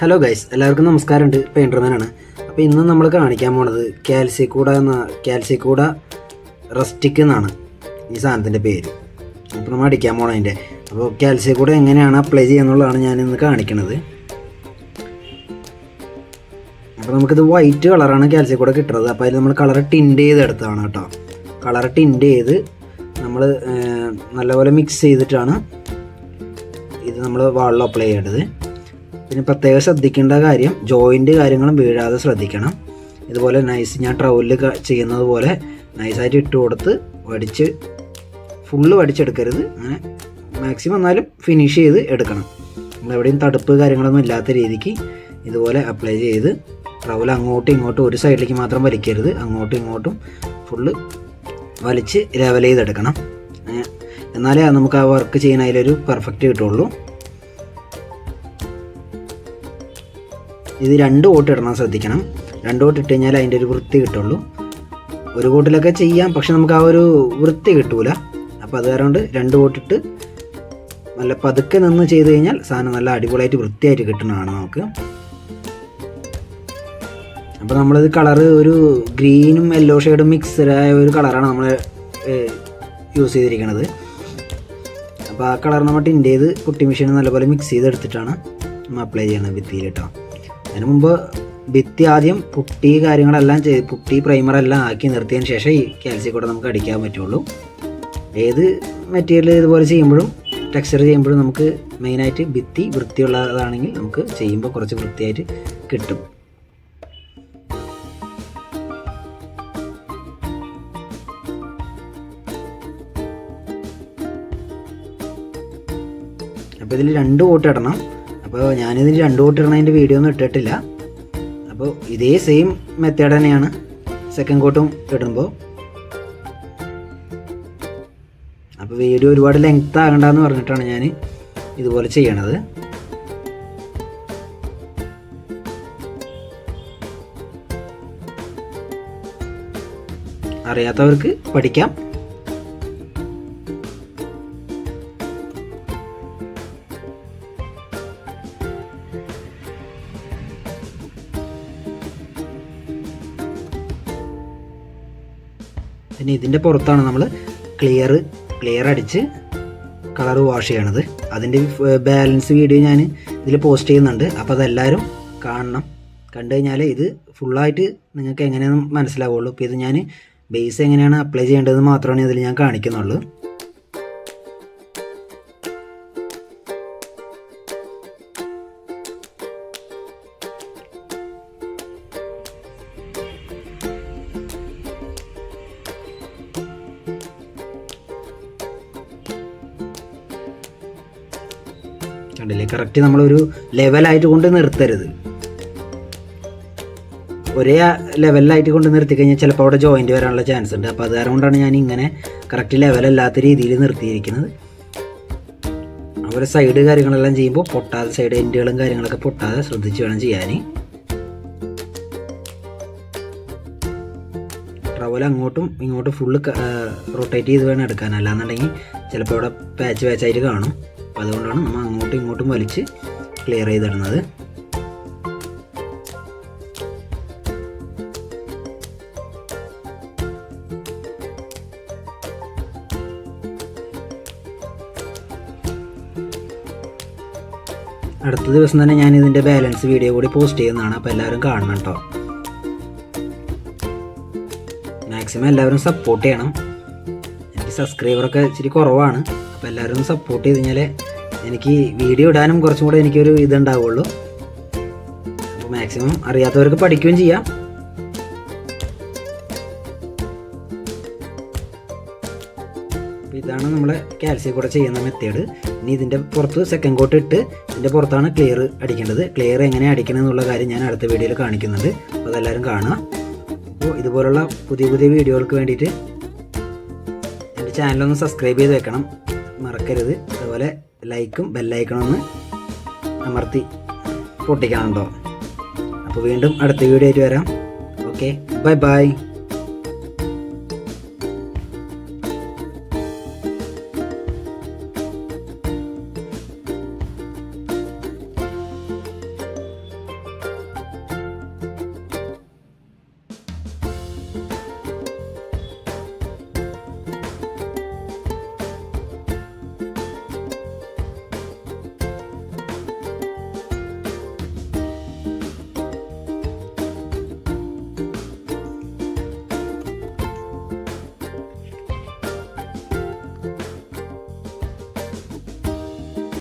Hello guys എല്ലാവർക്കും നമസ്കാരമുണ്ട്. പെയിന്റർമാനാണ് അപ്പോൾ ഇന്ന് നമ്മൾ കാണിക്കാൻ പോണത് കാൽസിക്കൂട എന്ന കാൽസിക്കൂട റസ്റ്റിക് എന്നാണ് ഈ സാധനത്തിന്റെ പേര്. അപ്പോൾ നമ്മൾ അടിക്കാൻ പോണം അതിന്റെ അപ്പോൾ കാൽസിക്കൂട എങ്ങനെയാണ് അപ്ലൈ ചെയ്യുന്നുള്ളതാണ് ഞാൻ ഇന്ന് കാണിക്കുന്നത് അപ്പോൾ നമുക്കിത് വൈറ്റ് കളറാണ് കാൽസിക്കൂട കിട്ടുന്നത് അപ്പോൾ അതിൽ നമ്മൾ കളർ ടിൻഡ് ചെയ്ത് എടുത്തതാണ് കേട്ടോ. കളർ ടിൻഡ് ചെയ്ത് നമ്മൾ നല്ലപോലെ മിക്സ് ചെയ്തിട്ടാണ് ഇത് നമ്മൾ വാളിൽ അപ്ലൈ ചെയ്യേണ്ടത്. പിന്നെ പ്രത്യേകം ശ്രദ്ധിക്കേണ്ട കാര്യം ജോയിന്റ് കാര്യങ്ങളും വീഴാതെ ശ്രദ്ധിക്കണം. ഇതുപോലെ നൈസ് ഞാൻ ട്രൗലിൽ ചെയ്യുന്നത് പോലെ നൈസായിട്ട് ഇട്ട് കൊടുത്ത് വടിച്ച് ഫുള്ള് വടിച്ചെടുക്കരുത്. അങ്ങനെ മാക്സിമം എന്നാലും ഫിനിഷ് ചെയ്ത് എടുക്കണം. നമ്മളെവിടെയും തടുപ്പ് കാര്യങ്ങളൊന്നും ഇല്ലാത്ത രീതിക്ക് ഇതുപോലെ അപ്ലൈ ചെയ്ത് ട്രൗൽ അങ്ങോട്ടും ഇങ്ങോട്ടും ഒരു സൈഡിലേക്ക് മാത്രം വലിക്കരുത്. അങ്ങോട്ടും ഇങ്ങോട്ടും ഫുള്ള് വലിച്ച് ലെവൽ ചെയ്തെടുക്കണം. എന്നാലേ നമുക്ക് ആ വർക്ക് ചെയ്യുന്നതിലൊരു പെർഫെക്റ്റ് കിട്ടുള്ളൂ. ഇത് രണ്ട് കോട്ട് ഇടണം ശ്രദ്ധിക്കണം. രണ്ട് കോട്ട് ഇട്ട് കഴിഞ്ഞാൽ അതിന്റെ ഒരു വൃത്തി കിട്ടുള്ളൂ. ഒരു കോട്ടിലൊക്കെ ചെയ്യാം പക്ഷെ നമുക്ക് ആ ഒരു വൃത്തി കിട്ടൂല. അപ്പോൾ അത് കാരണം രണ്ട് കോട്ടിട്ട് നല്ല പതുക്കെ നിന്ന് ചെയ്ത് കഴിഞ്ഞാൽ സാധനം നല്ല അടിപൊളിയായിട്ട് വൃത്തിയായിട്ട് കിട്ടുന്നതാണ് നമുക്ക്. അപ്പോൾ നമ്മളിത് കളറ് ഒരു ഗ്രീനും യെല്ലോ ഷെയ്ഡും മിക്സഡായ ഒരു കളറാണ് നമ്മൾ യൂസ് ചെയ്തിരിക്കുന്നത് അപ്പോൾ ആ കളർ നമ്മൾ ടിന്റേത് കുട്ടി മെഷീൻ നല്ലപോലെ മിക്സ് ചെയ്തെടുത്തിട്ടാണ് നമ്മൾ അപ്ലൈ ചെയ്യുന്നത് ഭിത്തിയിൽ അതിന് മുമ്പ് ഭിത്തി ആദ്യം പുട്ടി കാര്യങ്ങളെല്ലാം ചെയ്ത് പുട്ടി പ്രൈമറെല്ലാം ആക്കി നിർത്തിയതിന് ശേഷം ഈ കാൽസ്യം കൂടെ നമുക്ക് അടിക്കാൻ പറ്റുള്ളൂ. ഏത് മെറ്റീരിയൽ ഇതുപോലെ ചെയ്യുമ്പോഴും ടെക്സ്ചർ ചെയ്യുമ്പോഴും നമുക്ക് മെയിനായിട്ട് ഭിത്തി വൃത്തിയുള്ളതാണെങ്കിൽ നമുക്ക് ചെയ്യുമ്പോൾ കുറച്ച് വൃത്തിയായിട്ട് കിട്ടും. അപ്പോൾ ഇതിൽ രണ്ട് കോട്ട് ഇടണം. അപ്പോൾ ഞാനിതിന് രണ്ട് കോട്ട് അതിന്റെ വീഡിയോ ഒന്നും ഇട്ടിട്ടില്ല. അപ്പോൾ ഇതേ സെയിം മെത്തേഡ് തന്നെയാണ് സെക്കൻഡ് കോട്ടും ഇടുമ്പോൾ അപ്പോൾ വീഡിയോ ഒരുപാട് ലെങ്ത് ആകണ്ടെന്ന് പറഞ്ഞിട്ടാണ് ഞാൻ ഇതുപോലെ ചെയ്യണത്. അറിയാത്തവർക്ക് പഠിക്കാം. പിന്നെ ഇതിന്റെ പുറത്താണ് നമ്മൾ ക്ലിയർ ക്ലിയർ അടിച്ച് കളർ വാഷ് ചെയ്യണത്. അതിന്റെ ബാലൻസ് വീഡിയോ ഞാൻ ഇതിൽ പോസ്റ്റ് ചെയ്യുന്നുണ്ട്. അപ്പോൾ അതെല്ലാവരും കാണണം. കണ്ടു കഴിഞ്ഞാൽ ഇത് ഫുള്ളായിട്ട് നിങ്ങൾക്ക് എങ്ങനെയാണെന്ന് മനസ്സിലാവുള്ളൂ. ഇപ്പോൾ ഇത് ഞാൻ ബേസ് എങ്ങനെയാണ് അപ്ലൈ ചെയ്യേണ്ടതെന്ന് മാത്രമാണ് ഇതിൽ ഞാൻ കാണിക്കുന്നുള്ളൂ. കണ്ടില്ലേ? കറക്റ്റ് നമ്മളൊരു ലെവലായിട്ട് കൊണ്ട് നിർത്തരുത്. ഒരേ ലെവലിലായിട്ട് കൊണ്ട് നിർത്തി കഴിഞ്ഞാൽ ചിലപ്പോൾ അവിടെ ജോയിന്റ് വരാനുള്ള ചാൻസ് ഉണ്ട്. അപ്പോൾ അത് കാരണം കൊണ്ടാണ് ഞാൻ ഇങ്ങനെ കറക്റ്റ് ലെവലല്ലാത്ത രീതിയിൽ നിർത്തിയിരിക്കുന്നത്. അതുപോലെ സൈഡ് കാര്യങ്ങളെല്ലാം ചെയ്യുമ്പോൾ പൊട്ടാതെ സൈഡ് എൻഡുകളും കാര്യങ്ങളൊക്കെ പൊട്ടാതെ ശ്രദ്ധിച്ച് വേണം ചെയ്യാൻ ട്രവൽ അങ്ങോട്ടും ഇങ്ങോട്ടും ഫുള്ള് റൊട്ടേറ്റ് ചെയ്ത് വേണം എടുക്കാൻ. അല്ലാന്നുണ്ടെങ്കിൽ ചിലപ്പോൾ ഇവിടെ പാച്ച് പാച്ചായിട്ട് കാണും. അതുകൊണ്ടാണ് നമ്മൾ അങ്ങോട്ടും ഇങ്ങോട്ടും വലിച്ച് ക്ലിയർ ചെയ്തിടുന്നത്. അടുത്ത ദിവസം തന്നെ ഞാൻ ഇതിന്റെ ബാലൻസ് വീഡിയോ കൂടി പോസ്റ്റ് ചെയ്യുന്നതാണ്. അപ്പോൾ എല്ലാവരും കാണണം കേട്ടോ. മാക്സിമം എല്ലാവരും സപ്പോർട്ട് ചെയ്യണം. എനിക്ക് സബ്സ്ക്രൈബറൊക്കെ ഇച്ചിരി കുറവാണ്. അപ്പോൾ എല്ലാവരും സപ്പോർട്ട് ചെയ്ത് കഴിഞ്ഞാൽ എനിക്ക് വീഡിയോ ഇടാനും കുറച്ചും കൂടെ എനിക്കൊരു ഇതുണ്ടാവുള്ളൂ. അപ്പോൾ മാക്സിമം അറിയാത്തവർക്ക് പഠിക്കുകയും ചെയ്യാം. ഇതാണ് നമ്മളെ കാൽസ്യം കൂടെ ചെയ്യുന്ന മെത്തേഡ് ഇനി ഇതിന്റെ പുറത്ത് സെക്കൻഡ് കോട്ട് ഇട്ട് ഇതിന്റെ പുറത്താണ് ക്ലിയർ അടിക്കേണ്ടത്. ക്ലിയർ എങ്ങനെ അടിക്കണം എന്നുള്ള കാര്യം ഞാൻ അടുത്ത വീഡിയോയിൽ കാണിക്കുന്നുണ്ട്. അപ്പോൾ അതെല്ലാവരും കാണുക. അപ്പോൾ ഇതുപോലുള്ള പുതിയ പുതിയ വീഡിയോകൾക്ക് വേണ്ടിയിട്ട് എന്റെ ചാനലൊന്ന് സബ്സ്ക്രൈബ് ചെയ്ത് വെക്കണം. മറക്കരുത്. അതുപോലെ ലൈക്കും ബെല്ലൈക്കണം ഒന്ന് അമർത്തി പൊട്ടിക്കണം കേട്ടോ അപ്പോൾ വീണ്ടും അടുത്ത വീഡിയോ ആയിട്ട് വരാം. Okay bye bye.